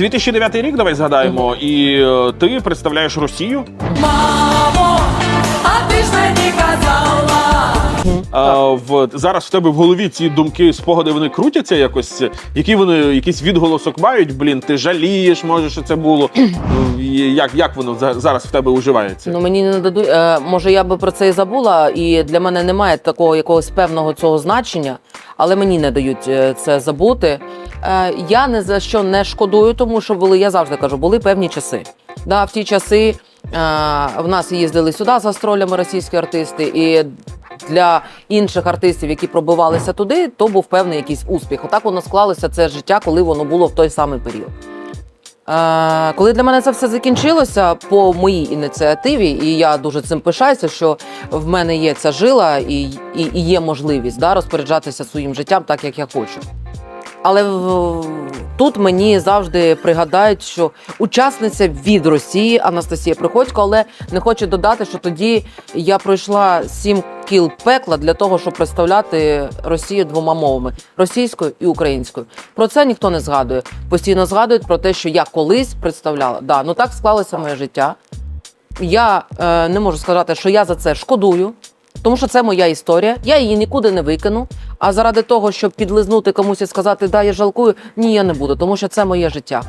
2009 рік, давай згадаємо, і е, ти представляєш Росію. Мамо, а ти ж мені казала. А, в зараз в тебе в голові ці думки, спогади вони крутяться якось. Які вони якийсь відголосок мають? Блін, ти жалієш, може, що це було. І Як, як воно за- зараз в тебе уживається? Ну мені не дадуть. Е, може, я би про це і забула, і для мене немає такого якогось певного цього значення, але мені не дають е, це забути. Е, я не за що не шкодую, тому що були, я завжди кажу, були певні часи. Да, в ті часи е, в нас їздили сюди з гастролями російські артисти, і для інших артистів, які пробивалися туди, то був певний якийсь успіх. Отак воно склалося це життя, коли воно було в той самий період. Коли для мене це все закінчилося по моїй ініціативі, і я дуже цим пишаюся, що в мене є ця жила і, і, і є можливість да, розпоряджатися своїм життям так, як я хочу. Але в, тут мені завжди пригадають, що учасниця від Росії Анастасія Приходько, але не хочу додати, що тоді я пройшла сім кіл пекла для того, щоб представляти Росію двома мовами російською і українською. Про це ніхто не згадує. Постійно згадують про те, що я колись представляла. Да, ну так склалося моє життя. Я е, не можу сказати, що я за це шкодую, тому що це моя історія. Я її нікуди не викину. А заради того, щоб підлизнути комусь і сказати, да, я жалкую, ні, я не буду, тому що це моє життя.